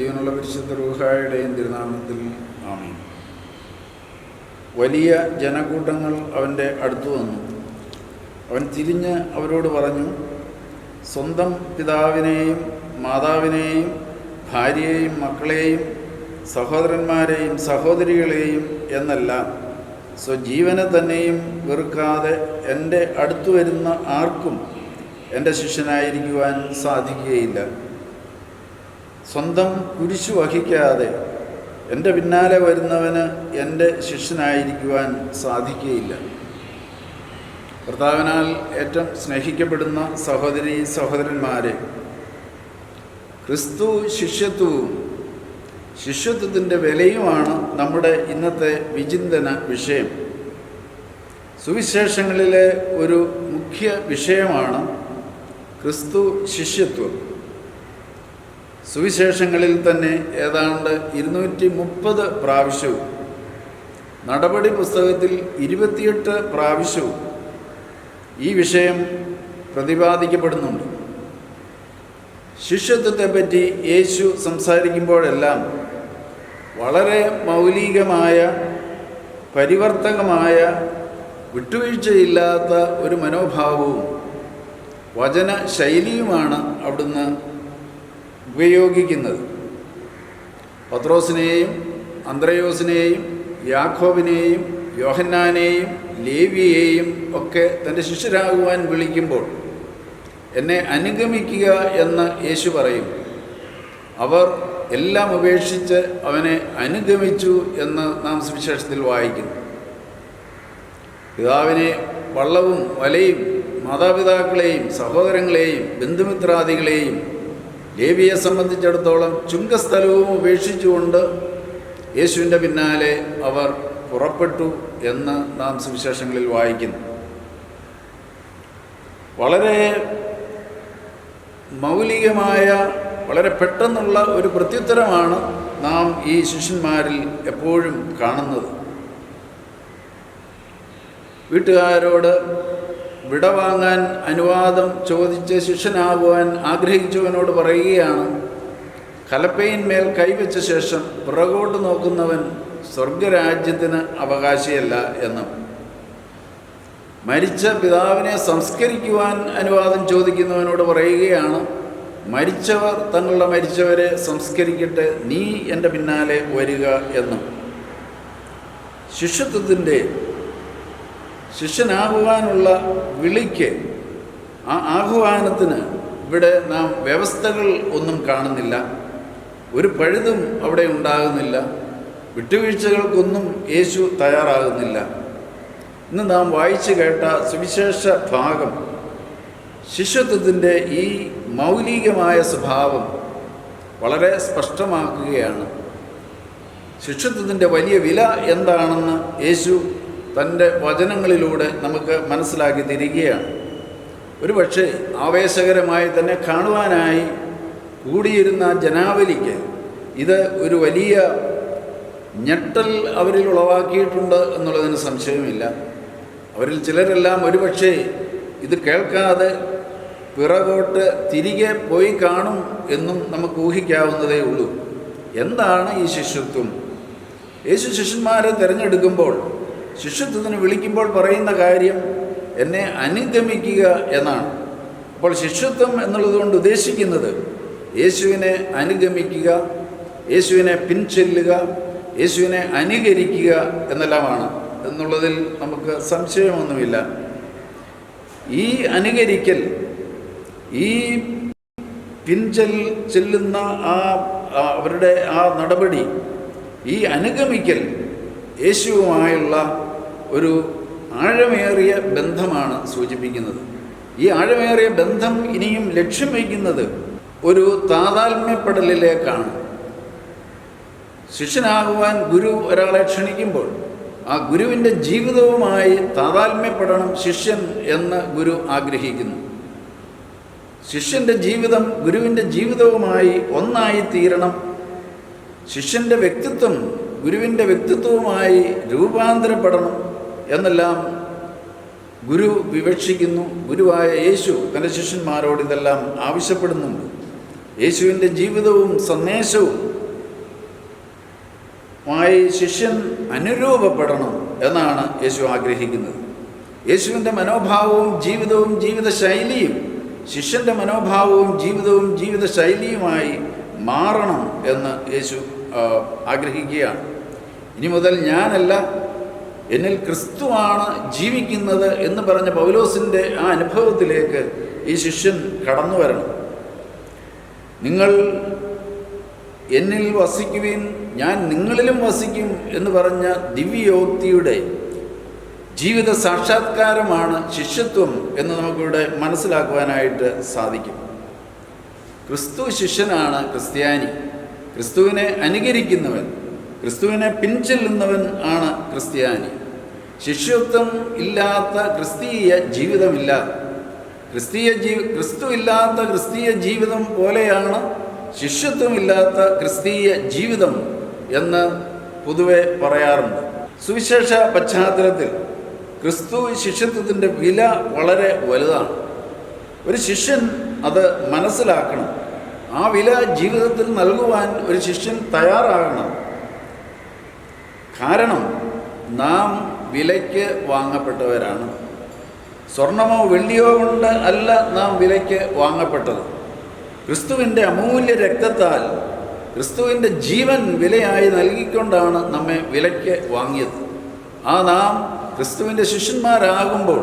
ജീവനുള്ള പരിശുദ്ധ റൂഹായുടെയും തിരുനാമത്തിൽ ആമീൻ. വലിയ ജനക്കൂട്ടങ്ങൾ അവന്റെ അടുത്തു വന്നു. അവൻ തിരിഞ്ഞ് അവരോട് പറഞ്ഞു സ്വന്തം പിതാവിനെയും മാതാവിനെയും ഭാര്യയെയും മക്കളെയും സഹോദരന്മാരെയും സഹോദരികളെയും എന്നല്ല സ്വജീവനെ തന്നെയും വെറുക്കാതെ എന്റെ അടുത്തു വരുന്ന ആർക്കും എന്റെ ശിഷ്യനായിരിക്കുവാൻ സാധിക്കുകയില്ല. സ്വന്തം കുരിശു വഹിക്കാതെ എന്റെ പിന്നാലെ വരുന്നവന് എന്റെ ശിഷ്യനായിരിക്കുവാൻ സാധിക്കുകയില്ല കർത്താവിനാൽ ഏറ്റവും സ്നേഹിക്കപ്പെടുന്ന സഹോദരി സഹോദരന്മാരെ ക്രിസ്തു ശിഷ്യത്വവും ശിഷ്യത്വത്തിന്റെ വിലയുമാണ് നമ്മുടെ ഇന്നത്തെ വിചിന്തന വിഷയം. സുവിശേഷങ്ങളിലെ ഒരു മുഖ്യ വിഷയമാണ് ക്രിസ്തു ശിഷ്യത്വം. സുവിശേഷങ്ങളിൽ തന്നെ ഏതാണ്ട് ഇരുന്നൂറ്റി മുപ്പത് പ്രാവശ്യവും നടപടി പുസ്തകത്തിൽ ഇരുപത്തിയെട്ട് പ്രാവശ്യവും ഈ വിഷയം പ്രതിപാദിക്കപ്പെടുന്നുണ്ട്. ശിഷ്യത്വത്തെപ്പറ്റി യേശു സംസാരിക്കുമ്പോഴെല്ലാം വളരെ മൗലികമായ പരിവർത്തകമായ വിട്ടുവീഴ്ചയില്ലാത്ത ഒരു മനോഭാവവും വചന ശൈലിയുമാണ് അവിടുന്ന് ഉപയോഗിക്കുന്നത്. പത്രോസിനെയും അന്ത്രയോസിനെയും യാഖോബിനെയും യോഹന്നാനെയും ലേവിയെയും ഒക്കെ തന്റെ ശിഷ്യരാകുവാൻ വിളിക്കുമ്പോൾ എന്നെ അനുഗമിക്കുക എന്ന് യേശു പറയും. അവർ എല്ലാം ഉപേക്ഷിച്ച് അവനെ അനുഗമിച്ചു എന്ന് നാം സുവിശേഷത്തിൽ വായിക്കുന്നു. പിതാവിനെ വള്ളവും വലയും മാതാപിതാക്കളെയും സഹോദരങ്ങളെയും ബന്ധുമിത്രാദികളെയും ലേവിയെ സംബന്ധിച്ചിടത്തോളം ചുങ്കസ്ഥലവും ഉപേക്ഷിച്ചുകൊണ്ട് യേശുവിന്റെ പിന്നാലെ അവർ പുറപ്പെട്ടു എന്ന് നാം സുവിശേഷങ്ങളിൽ വായിക്കുന്നു. വളരെ മൗലികമായ വളരെ പെട്ടെന്നുള്ള ഒരു പ്രത്യുത്തരമാണ് നാം ഈ ശിഷ്യന്മാരിൽ എപ്പോഴും കാണുന്നത്. വീട്ടുകാരോട് വിട വാങ്ങാൻ അനുവാദം ചോദിച്ച് ശിഷ്യനാകുവാൻ ആഗ്രഹിച്ചവനോട് പറയുകയാണ് കലപ്പയിന്മേൽ കൈവച്ച ശേഷം പുറകോട്ട് നോക്കുന്നവൻ സ്വർഗരാജ്യത്തിന് അവകാശിയല്ല എന്നും. മരിച്ച പിതാവിനെ സംസ്കരിക്കുവാൻ അനുവാദം ചോദിക്കുന്നവനോട് പറയുകയാണ് മരിച്ചവർ തങ്ങളുടെ മരിച്ചവരെ സംസ്കരിക്കട്ടെ നീ എന്റെ പിന്നാലെ വരിക എന്നും. ശിഷ്യത്വത്തിന്റെ ശിഷ്യനാകുവാനുള്ള വിളിക്ക് ആ ആഹ്വാനത്തിന് ഇവിടെ നാം വ്യവസ്ഥകൾ ഒന്നും കാണുന്നില്ല. ഒരു പഴുതും അവിടെ ഉണ്ടാകുന്നില്ല. വിട്ടുവീഴ്ചകൾക്കൊന്നും യേശു തയ്യാറാകുന്നില്ല. ഇന്ന് നാം വായിച്ചു കേട്ട സുവിശേഷ ഭാഗം ശിഷ്യത്വത്തിന്റെ ഈ മൗലികമായ സ്വഭാവം വളരെ സ്പഷ്ടമാക്കുകയാണ്. ശിഷ്യത്വത്തിന്റെ വലിയ വില എന്താണെന്ന് യേശു തന്റെ വചനങ്ങളിലൂടെ നമുക്ക് മനസ്സിലാക്കി തിരികുകയാണ് ഒരു പക്ഷേ ആവേശകരമായി തന്നെ കാണുവാനായി കൂടിയിരുന്ന ജനാവലിക്ക് ഇത് ഒരു വലിയ ഞെട്ടൽ അവരിൽ ഉളവാക്കിയിട്ടുണ്ട് എന്നുള്ളതിന് സംശയമില്ല അവരിൽ ചിലരെല്ലാം ഒരുപക്ഷേ ഇത് കേൾക്കാതെ പിറകോട്ട് തിരികെ പോയി കാണും എന്നും നമുക്ക് ഊഹിക്കാവുന്നതേ ഉള്ളൂ. എന്താണ് ഈ ശിഷ്യത്വം? യേശു ശിഷ്യന്മാരെ തിരഞ്ഞെടുക്കുമ്പോൾ ശിഷ്യത്വത്തിന് വിളിക്കുമ്പോൾ പറയുന്ന കാര്യം എന്നെ അനുഗമിക്കുക എന്നാണ്. അപ്പോൾ ശിഷ്യത്വം എന്നുള്ളതുകൊണ്ട് ഉദ്ദേശിക്കുന്നത് യേശുവിനെ അനുഗമിക്കുക യേശുവിനെ പിൻചെല്ലുക യേശുവിനെ അനുകരിക്കുക എന്നെല്ലാമാണ്. എന്നുള്ളതിൽ നമുക്ക് സംശയമൊന്നുമില്ല. ഈ അനുകരിക്കൽ ഈ പിൻചെൽ ചെല്ലുന്ന ആ അവരുടെ ആ നടപടി ഈ അനുഗമിക്കൽ യേശുവുമായുള്ള ഒരു ആഴമേറിയ ബന്ധമാണ് സൂചിപ്പിക്കുന്നത്. ഈ ആഴമേറിയ ബന്ധം ഇനിയും ലക്ഷ്യം വയ്ക്കുന്നത് ഒരു താതാത്മ്യപ്പെടലിലേക്കാണ്. ശിഷ്യനാകുവാൻ ഗുരു ഒരാളെ ക്ഷണിക്കുമ്പോൾ ആ ഗുരുവിന്റെ ജീവിതവുമായി താതാത്മ്യപ്പെടണം ശിഷ്യൻ എന്ന് ഗുരു ആഗ്രഹിക്കുന്നു. ശിഷ്യന്റെ ജീവിതം ഗുരുവിന്റെ ജീവിതവുമായി ഒന്നായി തീരണം ശിഷ്യന്റെ വ്യക്തിത്വം ഗുരുവിന്റെ വ്യക്തിത്വവുമായി രൂപാന്തരപ്പെടണം. എന്നെല്ലാം ഗുരു വിവക്ഷിക്കുന്നു. ഗുരുവായ യേശു തന്റെ ശിഷ്യന്മാരോട് ഇതെല്ലാം ആവശ്യപ്പെടുന്നുണ്ട്. യേശുവിന്റെ ജീവിതവും സന്ദേശവും മായി ശിഷ്യൻ അനുരൂപപ്പെടണം എന്നാണ് യേശു ആഗ്രഹിക്കുന്നത്. യേശുവിന്റെ മനോഭാവവും ജീവിതവും ജീവിതശൈലിയും ശിഷ്യന്റെ മനോഭാവവും ജീവിതവും ജീവിതശൈലിയുമായി മാറണം എന്ന് യേശു ആഗ്രഹിക്കുകയാണ്. ഇനി മുതൽ ഞാനല്ല എന്നിൽ ക്രിസ്തുവാണ് ജീവിക്കുന്നത് എന്ന് പറഞ്ഞ പൗലോസിന്റെ ആ അനുഭവത്തിലേക്ക് ഈ ശിഷ്യൻ കടന്നു വരണം. നിങ്ങൾ എന്നിൽ വസിക്കുവിൻ ഞാൻ നിങ്ങളിലും വസിക്കും എന്ന് പറഞ്ഞ ദിവ്യോക്തിയുടെ ജീവിത സാക്ഷാത്കാരമാണ് ശിഷ്യത്വം എന്ന് നമുക്കിവിടെ മനസ്സിലാക്കുവാനായിട്ട് സാധിക്കും. ക്രിസ്തു ശിഷ്യനാണ് ക്രിസ്ത്യാനി. ക്രിസ്തുവിനെ അനുകരിക്കുന്നവൻ ക്രിസ്തുവിനെ പിൻചെല്ലുന്നവൻ ആണ് ക്രിസ്ത്യാനി. ശിഷ്യത്വം ഇല്ലാത്ത ക്രിസ്തീയ ജീവിതമില്ല. ക്രിസ്തീയ ജീവി ക്രിസ്തു ഇല്ലാത്ത ക്രിസ്തീയ ജീവിതം പോലെയാണ് ശിഷ്യത്വമില്ലാത്ത ക്രിസ്തീയ ജീവിതം എന്ന് പൊതുവെ പറയാറുണ്ട്. സുവിശേഷ പശ്ചാത്തലത്തിൽ ക്രിസ്തു ശിഷ്യത്വത്തിന്റെ വില വളരെ വലുതാണ്. ഒരു ശിഷ്യൻ അത് മനസ്സിലാക്കണം. ആ വില ജീവിതത്തിൽ നൽകുവാൻ ഒരു ശിഷ്യൻ തയ്യാറാകണം. കാരണം നാം വിലയ്ക്ക് വാങ്ങപ്പെട്ടവരാണ്. സ്വർണമോ വെള്ളിയോ കൊണ്ട് അല്ല നാം വിലയ്ക്ക് വാങ്ങപ്പെട്ടത്. ക്രിസ്തുവിന്റെ അമൂല്യ രക്തത്താൽ ക്രിസ്തുവിന്റെ ജീവൻ വിലയായി നൽകിക്കൊണ്ടാണ് നമ്മെ വിലയ്ക്ക് വാങ്ങിയത്. ആ നാം ക്രിസ്തുവിന്റെ ശിഷ്യന്മാരാകുമ്പോൾ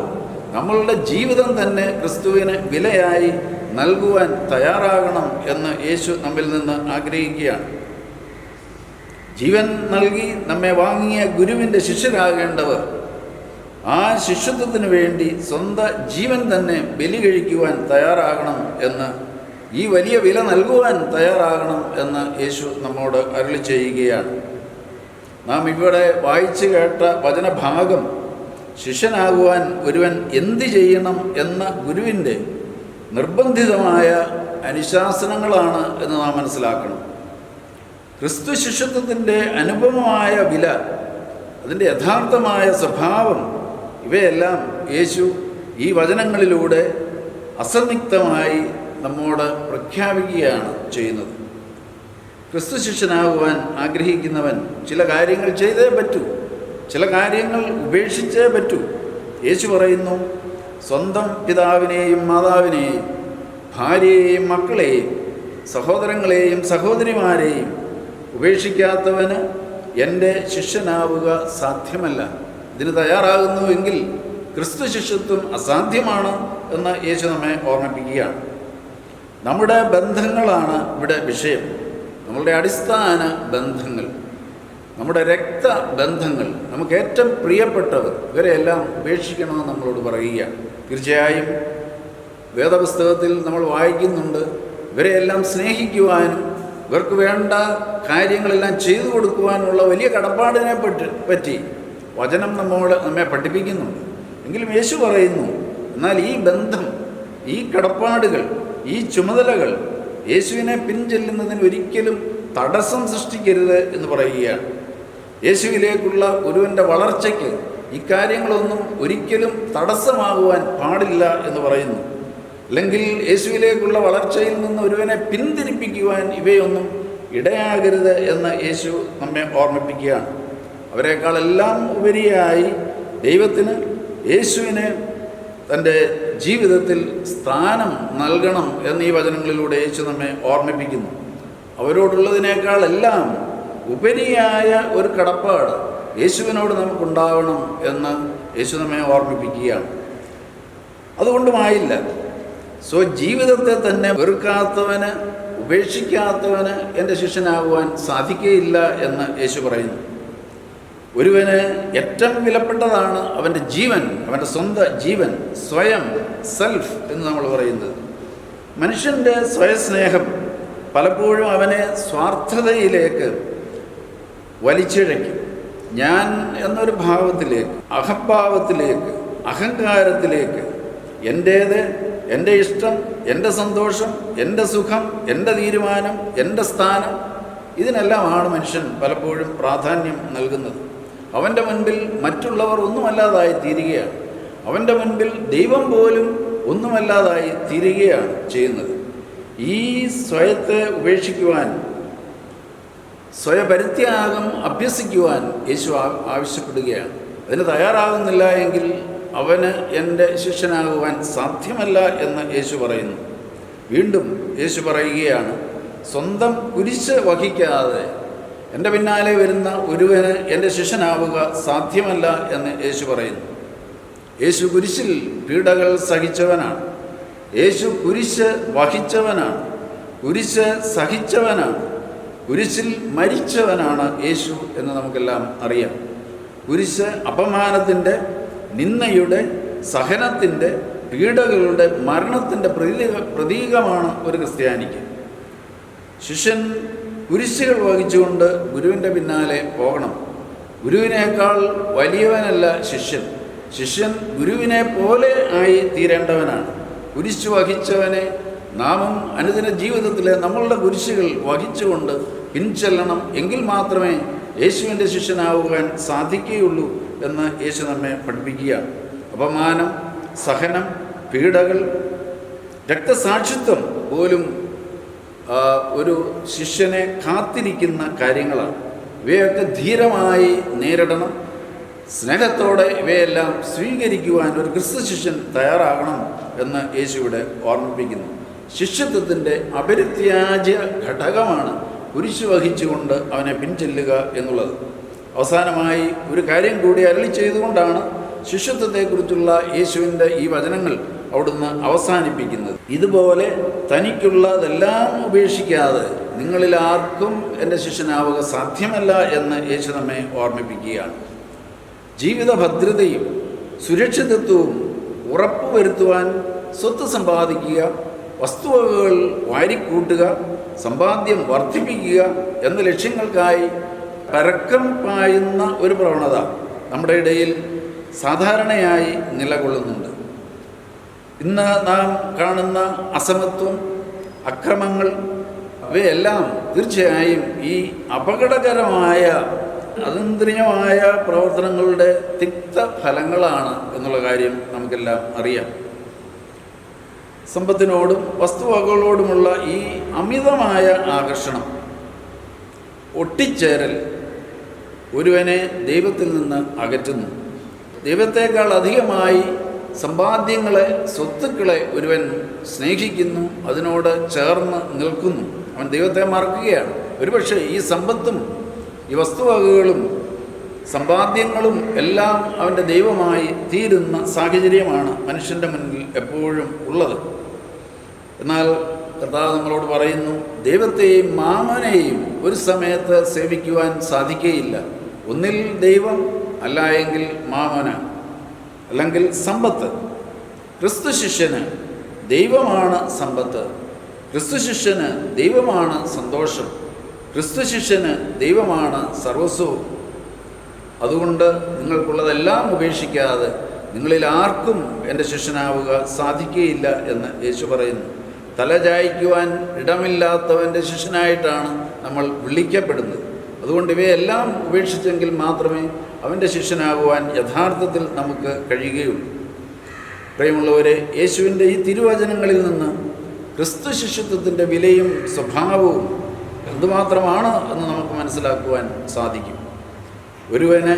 നമ്മളുടെ ജീവിതം തന്നെ ക്രിസ്തുവിന് വിലയായി നൽകുവാൻ തയ്യാറാകണം എന്ന് യേശു നമ്മിൽ നിന്ന് ആഗ്രഹിക്കുകയാണ്. ജീവൻ നൽകി നമ്മെ വാങ്ങിയ ഗുരുവിന്റെ ശിഷ്യരാകേണ്ടവർ. ആ ശിഷ്യത്വത്തിന് വേണ്ടി സ്വന്തം ജീവൻ തന്നെ ബലി കഴിക്കുവാൻ തയ്യാറാകണം എന്ന് ഈ വലിയ വില നൽകുവാൻ തയ്യാറാകണം എന്ന് യേശു നമ്മോട് അരുളി ചെയ്യുകയാണ്. നാം ഇവിടെ വായിച്ചു കേട്ട വചനഭാഗം ശിഷ്യനാകുവാൻ ഒരുവൻ എന്തു ചെയ്യണം എന്ന ഗുരുവിന്റെ നിർബന്ധിതമായ അനുശാസനങ്ങളാണ് എന്ന് നാം മനസ്സിലാക്കണം. ക്രിസ്തു ശിഷ്യത്വത്തിന്റെ അനുപമമായ വില അതിന്റെ യഥാർത്ഥമായ സ്വഭാവം ഇവയെല്ലാം യേശു ഈ വചനങ്ങളിലൂടെ അസന്നിഗ്ധമായി നമ്മോട് പ്രഖ്യാപിക്കുകയാണ് ചെയ്യുന്നത്. ക്രിസ്തു ശിഷ്യനാകുവാൻ ആഗ്രഹിക്കുന്നവൻ ചില കാര്യങ്ങൾ ചെയ്തേ പറ്റൂ ചില കാര്യങ്ങൾ ഉപേക്ഷിച്ചേ പറ്റൂ. യേശു പറയുന്നു സ്വന്തം പിതാവിനെയും മാതാവിനെയും ഭാര്യയെയും മക്കളെയും സഹോദരങ്ങളെയും സഹോദരിമാരെയും ഉപേക്ഷിക്കാത്തവന് എന്റെ ശിഷ്യനാവുക സാധ്യമല്ല. ഇതിന് തയ്യാറാകുന്നുവെങ്കിൽ ക്രിസ്തു ശിഷ്യത്വം അസാധ്യമാണ് എന്ന് യേശു നമ്മെ ഓർമ്മിപ്പിക്കുകയാണ്. നമ്മുടെ ബന്ധങ്ങളാണ് ഇവിടെ വിഷയം. നമ്മളുടെ അടിസ്ഥാന ബന്ധങ്ങൾ നമ്മുടെ രക്തബന്ധങ്ങൾ നമുക്ക് ഏറ്റവും പ്രിയപ്പെട്ടവർ ഇവരെയെല്ലാം ഉപേക്ഷിക്കണമെന്ന് നമ്മളോട് പറയുകയാണ് തീർച്ചയായും വേദപുസ്തകത്തിൽ നമ്മൾ വായിക്കുന്നുണ്ട്. ഇവരെയെല്ലാം സ്നേഹിക്കുവാനും ഇവർക്ക് വേണ്ട കാര്യങ്ങളെല്ലാം ചെയ്തു കൊടുക്കുവാനുള്ള വലിയ കടപ്പാടിനെ പറ്റി പറ്റി വചനം നമ്മൾ നമ്മെ പഠിപ്പിക്കുന്നുണ്ട് എങ്കിലും യേശു പറയുന്നു എന്നാൽ ഈ ബന്ധം ഈ കടപ്പാടുകൾ ഈ ചുമതലകൾ യേശുവിനെ പിൻചെല്ലുന്നതിന് ഒരിക്കലും തടസ്സം സൃഷ്ടിക്കരുത് എന്ന് പറയുകയാണ്. യേശുവിലേക്കുള്ള ഒരുവന്റെ വളർച്ചയ്ക്ക് ഇക്കാര്യങ്ങളൊന്നും ഒരിക്കലും തടസ്സമാകുവാൻ പാടില്ല എന്ന് പറയുന്നു. അല്ലെങ്കിൽ യേശുവിലേക്കുള്ള വളർച്ചയിൽ നിന്ന് ഒരുവനെ പിന്തിരിപ്പിക്കുവാൻ ഇവയൊന്നും ഇടയാകരുത് എന്ന് യേശു നമ്മെ ഓർമ്മിപ്പിക്കുകയാണ്. അവരെക്കാളെല്ലാം ഉപരിയായി ദൈവത്തിന് യേശുവിനെ തന്റെ ജീവിതത്തിൽ സ്ഥാനം നൽകണം എന്ന് ഈ വചനങ്ങളിലൂടെ യേശു നമ്മെ ഓർമ്മിപ്പിക്കുന്നു. അവരോടുള്ളതിനേക്കാളെല്ലാം ഉപരിയായ ഒരു കടപ്പാട് യേശുവിനോട് നമുക്കുണ്ടാവണം എന്ന് യേശു നമ്മെ ഓർമ്മിപ്പിക്കുകയാണ്. അതുകൊണ്ടുമായില്ല. സോ ജീവിതത്തെ തന്നെ വെറുക്കാത്തവന് ഉപേക്ഷിക്കാത്തവന് എന്റെ ശിഷ്യനാകുവാൻ സാധിക്കുകയില്ല എന്ന് യേശു പറയുന്നു. ഒരുവന് ഏറ്റവും വിലപ്പെട്ടതാണ് അവന്റെ ജീവൻ അവന്റെ സ്വന്തം ജീവൻ സ്വയം സെൽഫ് എന്ന് നമ്മൾ പറയുന്നത്. മനുഷ്യന്റെ സ്വയസ്നേഹം പലപ്പോഴും അവനെ സ്വാർത്ഥതയിലേക്ക് വലിച്ചിഴയ്ക്കും. ഞാൻ എന്നൊരു ഭാവത്തിലേക്ക് അഹംഭാവത്തിലേക്ക് അഹങ്കാരത്തിലേക്ക് എന്റേത് എന്റെ ഇഷ്ടം എന്റെ സന്തോഷം എന്റെ സുഖം എന്റെ തീരുമാനം എന്റെ സ്ഥാനം. ഇതിനെല്ലാമാണ് മനുഷ്യൻ പലപ്പോഴും പ്രാധാന്യം നൽകുന്നത്. അവന്റെ മുൻപിൽ മറ്റുള്ളവർ ഒന്നുമല്ലാതായി തീരുകയാണ്. അവന്റെ മുൻപിൽ ദൈവം പോലും ഒന്നുമല്ലാതായി തീരുകയാണ് ചെയ്യുന്നത്. ഈ സ്വയത്തെ ഉപേക്ഷിക്കുവാൻ സ്വയപരിത്യാഗം അഭ്യസിക്കുവാൻ യേശു ആവശ്യപ്പെടുകയാണ്. അതിന് തയ്യാറാകുന്നില്ല എങ്കിൽ അവന് എന്റെ ശിഷ്യനാകുവാൻ സാധ്യമല്ല എന്ന് യേശു പറയുന്നു. വീണ്ടും യേശു പറയുകയാണ് സ്വന്തം കുരിശ് വഹിക്കാതെ എന്റെ പിന്നാലെ വരുന്ന ഒരുവന് എന്റെ ശിഷ്യനാവുക സാധ്യമല്ല എന്ന് യേശു പറയുന്നു. യേശു കുരിശിൽ പീഡകൾ സഹിച്ചവനാണ്. യേശു കുരിശ് വഹിച്ചവനാണ്. കുരിശ് സഹിച്ചവനാണ്. കുരിശിൽ മരിച്ചവനാണ് യേശു എന്ന് നമുക്കെല്ലാം അറിയാം. കുരിശ് അപമാനത്തിന്റെ നിന്നയുടെ സഹനത്തിന്റെ പീഡകളുടെ മരണത്തിന്റെ പ്രതീക പ്രതീകമാണ് ഒരു ക്രിസ്ത്യാനിക്ക്. ശിഷ്യൻ കുരിശുകൾ വഹിച്ചുകൊണ്ട് ഗുരുവിന്റെ പിന്നാലെ പോകണം. ഗുരുവിനേക്കാൾ വലിയവനല്ല ശിഷ്യൻ. ശിഷ്യൻ ഗുരുവിനെ പോലെ ആയി തീരേണ്ടവനാണ്. കുരിശ് വഹിച്ചവനെ നാമും അനുദിന ജീവിതത്തിലെ നമ്മളുടെ കുരിശുകൾ വഹിച്ചുകൊണ്ട് പിൻചെല്ലണം എങ്കിൽ മാത്രമേ യേശുവിന്റെ ശിഷ്യനാവുവാൻ സാധിക്കുകയുള്ളൂ എന്ന് യേശു നമ്മെ പഠിപ്പിക്കുകയാണ്. അപമാനം സഹനം പീഡകൾ രക്തസാക്ഷിത്വം പോലും ഒരു ശിഷ്യനെ കാത്തിരിക്കുന്ന കാര്യങ്ങളാണ്. ഇവയൊക്കെ ധീരമായി നേരിടണം. സ്നേഹത്തോടെ ഇവയെല്ലാം സ്വീകരിക്കുവാൻ ഒരു ക്രിസ്തു ശിഷ്യൻ തയ്യാറാകണം എന്ന് യേശു ഇവിടെ ഓർമ്മിപ്പിക്കുന്നു. ശിഷ്യത്വത്തിന്റെ അപരിത്യാജ്യ ഘടകമാണ് കുരിശു വഹിച്ചുകൊണ്ട് അവനെ പിൻചെല്ലുക എന്നുള്ളത്. അവസാനമായി ഒരു കാര്യം കൂടി അരളി ചെയ്തുകൊണ്ടാണ് ശിഷ്യത്വത്തെക്കുറിച്ചുള്ള യേശുവിന്റെ ഈ വചനങ്ങൾ അവിടുന്ന് അവസാനിപ്പിക്കുന്നത്. ഇതുപോലെ തനിക്കുള്ളതെല്ലാം ഉപേക്ഷിക്കാതെ നിങ്ങളിൽ ആർക്കും എന്റെ ശിഷ്യനാവുക സാധ്യമല്ല എന്ന് യേശു നമ്മെ ഓർമ്മിപ്പിക്കുകയാണ്. ജീവിത ഭദ്രതയും സുരക്ഷിതത്വവും ഉറപ്പുവരുത്തുവാൻ സ്വത്ത് സമ്പാദിക്കുക വസ്തുവകകൾ വാരിക്കൂട്ടുക സമ്പാദ്യം വർദ്ധിപ്പിക്കുക എന്ന ലക്ഷ്യങ്ങൾക്കായി പരക്കം പായുന്ന ഒരു പ്രവണത നമ്മുടെ ഇടയിൽ സാധാരണയായി നിലകൊള്ളുന്നുണ്ട്. ഇന്ന് നാം കാണുന്ന അസമത്വം അക്രമങ്ങൾ ഇവയെല്ലാം തീർച്ചയായും ഈ അപകടകരമായ അതന്ത്രിയമായ പ്രവർത്തനങ്ങളുടെ തിക്ത ഫലങ്ങളാണ് എന്നുള്ള കാര്യം നമുക്കെല്ലാം അറിയാം. സമ്പത്തിനോടും വസ്തുവകകളോടുമുള്ള ഈ അമിതമായ ആകർഷണം ഒട്ടിച്ചേരൽ ഒരുവനെ ദൈവത്തിൽ നിന്ന് അകറ്റുന്നു. ദൈവത്തേക്കാൾ അധികമായി സമ്പാദ്യങ്ങളെ സ്വത്തുക്കളെ ഒരുവൻ സ്നേഹിക്കുന്നു അതിനോട് ചേർന്ന് നിൽക്കുന്നു. അവൻ ദൈവത്തെ മറക്കുകയാണ്. ഒരുപക്ഷെ ഈ സമ്പത്തും ഈ വസ്തുവകകളും സമ്പാദ്യങ്ങളും എല്ലാം അവന്റെ ദൈവമായി തീരുന്ന സാഹചര്യമാണ് മനുഷ്യന്റെ മുന്നിൽ എപ്പോഴും ഉള്ളത്. എന്നാൽ കർത്താവ് നമ്മളോട് പറയുന്നു ദൈവത്തെയും മാമനെയും ഒരു സമയത്ത് സേവിക്കുവാൻ സാധിക്കുകയില്ല ഒന്നിൽ ദൈവം അല്ല എങ്കിൽ മാമന അല്ലെങ്കിൽ സമ്പത്ത്. ക്രിസ്തു ശിഷ്യന് ദൈവമാണ് സമ്പത്ത്. ക്രിസ്തു ശിഷ്യന് ദൈവമാണ് സന്തോഷം. ക്രിസ്തു ശിഷ്യന് ദൈവമാണ് സർവസ്വവും. അതുകൊണ്ട് നിങ്ങൾക്കുള്ളതെല്ലാം ഉപേക്ഷിക്കാതെ നിങ്ങളിൽ ആർക്കും എന്റെ ശിഷ്യനാവുക സാധിക്കുകയില്ല എന്ന് യേശു പറയുന്നു. തല തലചായ്ക്കുവാൻ ഇടമില്ലാത്തവന്റെ ശിഷ്യനായിട്ടാണ് നമ്മൾ വിളിക്കപ്പെടുന്നത്. അതുകൊണ്ട് ഇവയെല്ലാം ഉപേക്ഷിച്ചെങ്കിൽ മാത്രമേ അവന്റെ ശിഷ്യനാകുവാൻ യഥാർത്ഥത്തിൽ നമുക്ക് കഴിയുകയുള്ളൂ. പ്രിയമുള്ളവരെ യേശുവിന്റെ ഈ തിരുവചനങ്ങളിൽ നിന്ന് ക്രിസ്തു ശിഷ്യത്വത്തിന്റെ വിലയും സ്വഭാവവും എന്തുമാത്രമാണ് എന്ന് നമുക്ക് മനസ്സിലാക്കുവാൻ സാധിക്കും. ഒരുവന്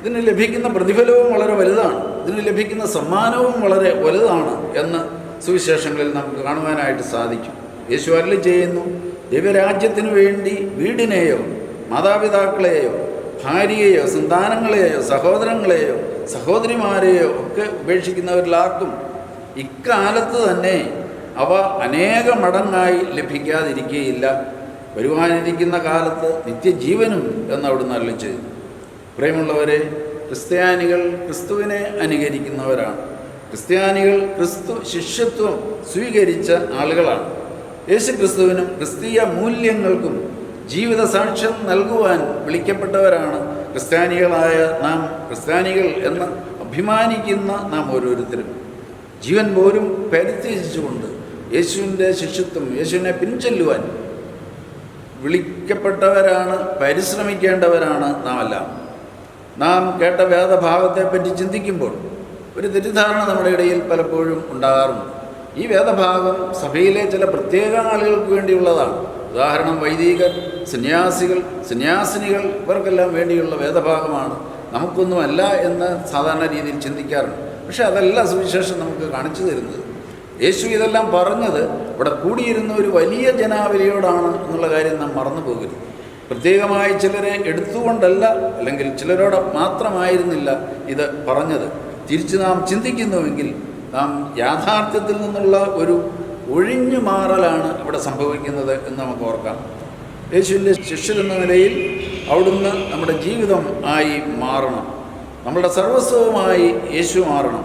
ഇതിന് ലഭിക്കുന്ന പ്രതിഫലവും വളരെ വലുതാണ്. ഇതിന് ലഭിക്കുന്ന സമ്മാനവും വളരെ വലുതാണ് എന്ന് സുവിശേഷങ്ങളിൽ നമുക്ക് കാണുവാനായിട്ട് സാധിക്കും. യേശു അരളി ചെയ്യുന്നു ദൈവരാജ്യത്തിനു വേണ്ടി വീടിനെയോ മാതാപിതാക്കളെയോ ഭാര്യയെയോ സന്താനങ്ങളെയോ സഹോദരങ്ങളെയോ സഹോദരിമാരെയോ ഒക്കെ ഉപേക്ഷിക്കുന്നവരിലാർക്കും ഇക്കാലത്ത് തന്നെ അവ അനേക മടങ്ങായി ലഭിക്കാതിരിക്കുകയില്ല വരുവാനിരിക്കുന്ന കാലത്ത് നിത്യജീവനും എന്നവിടുന്ന് അരളി ചെയ്തു. പ്രിയമുള്ളവരെ ക്രിസ്ത്യാനികൾ ക്രിസ്തുവിനെ അനുകരിക്കുന്നവരാണ്. ക്രിസ്ത്യാനികൾ ക്രിസ്തു ശിഷ്യത്വം സ്വീകരിച്ച ആളുകളാണ്. യേശു ക്രിസ്തുവിനും ക്രിസ്തീയ മൂല്യങ്ങൾക്കും ജീവിത സാക്ഷ്യം നൽകുവാൻ വിളിക്കപ്പെട്ടവരാണ് ക്രിസ്ത്യാനികളായ നാം ക്രിസ്ത്യാനികൾ എന്ന് അഭിമാനിക്കുന്ന നാം ഓരോരുത്തരും. ജീവൻ പോലും പരിത്യജിച്ചുകൊണ്ട് യേശുവിന്റെ ശിഷ്യത്വം യേശുവിനെ പിൻചൊല്ലുവാൻ വിളിക്കപ്പെട്ടവരാണ് പരിശ്രമിക്കേണ്ടവരാണ് നാം എല്ലാം നാം കേട്ട വേദഭാഗത്തെപ്പറ്റി ചിന്തിക്കുമ്പോൾ ഒരു തെറ്റിദ്ധാരണ നമ്മുടെ ഇടയിൽ പലപ്പോഴും ഉണ്ടാകാറുണ്ട്. ഈ വേദഭാഗം സഭയിലെ ചില പ്രത്യേക ആളുകൾക്ക് വേണ്ടിയുള്ളതാണ്. ഉദാഹരണം വൈദികർ സന്യാസികൾ സന്യാസിനികൾ ഇവർക്കെല്ലാം വേണ്ടിയുള്ള വേദഭാഗമാണ്. നമുക്കൊന്നുമല്ല എന്ന് സാധാരണ രീതിയിൽ ചിന്തിക്കാറുണ്ട്. പക്ഷേ അതല്ല സുവിശേഷം നമുക്ക് കാണിച്ചു തരുന്നത്. യേശു ഇതെല്ലാം പറഞ്ഞത് ഇവിടെ കൂടിയിരുന്ന ഒരു വലിയ ജനാവലിയോടാണ് എന്നുള്ള കാര്യം നാം മറന്നു പോകരുത്. പ്രത്യേകമായി ചിലരെ എടുത്തുകൊണ്ടല്ല അല്ലെങ്കിൽ ചിലരോട് മാത്രമായിരുന്നില്ല ഇത് പറഞ്ഞത്. തിരിച്ച് നാം ചിന്തിക്കുന്നുവെങ്കിൽ നാം യാഥാർത്ഥ്യത്തിൽ നിന്നുള്ള ഒരു ഒഴിഞ്ഞു മാറലാണ് അവിടെ സംഭവിക്കുന്നത് എന്ന് നമുക്ക് ഓർക്കാം. യേശുവിന്റെ ശിഷ്യരെന്ന നിലയിൽ അവിടുന്ന് നമ്മുടെ ജീവിതം ആയി മാറണം. നമ്മളുടെ സർവസ്വവുമായി യേശു മാറണം.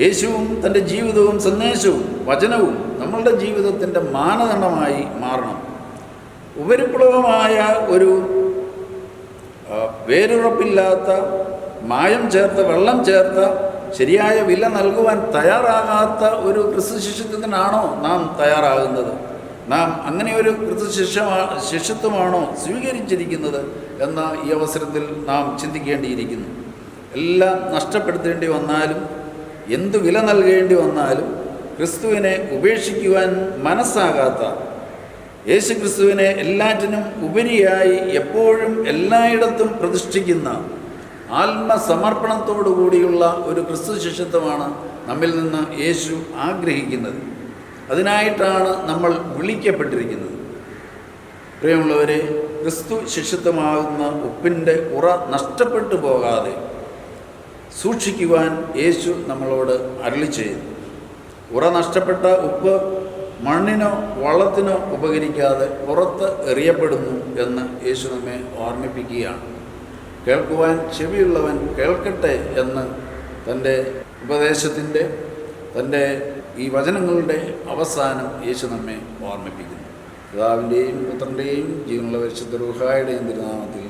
യേശുവും തന്റെ ജീവിതവും സന്ദേശവും വചനവും നമ്മളുടെ ജീവിതത്തിന്റെ മാനദണ്ഡമായി മാറണം. ഉപരിപ്ലവമായ ഒരു വേരുറപ്പില്ലാത്ത മായം ചേർത്ത വെള്ളം ചേർത്ത ശരിയായ വില നൽകുവാൻ തയ്യാറാകാത്ത ഒരു ക്രിസ്തുശിഷ്യത്വത്തിനാണോ നാം തയ്യാറാകുന്നത്? നാം അങ്ങനെ ഒരു ക്രിസ്തുശിക്ഷ ശിഷ്യത്വമാണോ സ്വീകരിച്ചിരിക്കുന്നത് എന്ന ഈ അവസരത്തിൽ നാം ചിന്തിക്കേണ്ടിയിരിക്കുന്നു. എല്ലാം നഷ്ടപ്പെടുത്തേണ്ടി വന്നാലും എന്ത് വില നൽകേണ്ടി വന്നാലും ക്രിസ്തുവിനെ ഉപേക്ഷിക്കുവാൻ മനസ്സാകാത്ത യേശു ക്രിസ്തുവിനെ എല്ലാറ്റിനും ഉപരിയായി എപ്പോഴും എല്ലായിടത്തും പ്രതിഷ്ഠിക്കുന്ന ആത്മസമർപ്പണത്തോടു കൂടിയുള്ള ഒരു ക്രിസ്തു ശിഷ്യത്വമാണ് നമ്മിൽ നിന്ന് യേശു ആഗ്രഹിക്കുന്നത്. അതിനായിട്ടാണ് നമ്മൾ വിളിക്കപ്പെട്ടിരിക്കുന്നത്. പ്രിയമുള്ളവരെ ക്രിസ്തു ശിഷ്യത്വമാകുന്ന ഉപ്പിന്റെ ഉറ നഷ്ടപ്പെട്ടു പോകാതെ സൂക്ഷിക്കുവാൻ യേശു നമ്മളോട് അരളി ചെയ്യുന്നു. ഉറ നഷ്ടപ്പെട്ട ഉപ്പ് മണ്ണിനോ വള്ളത്തിനോ ഉപകരിക്കാതെ പുറത്ത് എറിയപ്പെടുന്നു എന്ന് യേശു നമ്മെ ഓർമ്മിപ്പിക്കുകയാണ്. കേൾക്കുവാൻ ചെവിയുള്ളവൻ കേൾക്കട്ടെ എന്ന് തന്റെ ഉപദേശത്തിന്റെ തന്റെ ഈ വചനങ്ങളുടെ അവസാനം യേശു നമ്മെ ഓർമ്മിപ്പിക്കുന്നു. പിതാവിന്റെയും പുത്രന്റെയും ജീവനുള്ള പരിശുദ്ധ റുഹായുടെയും തിരുനാമത്തിൽ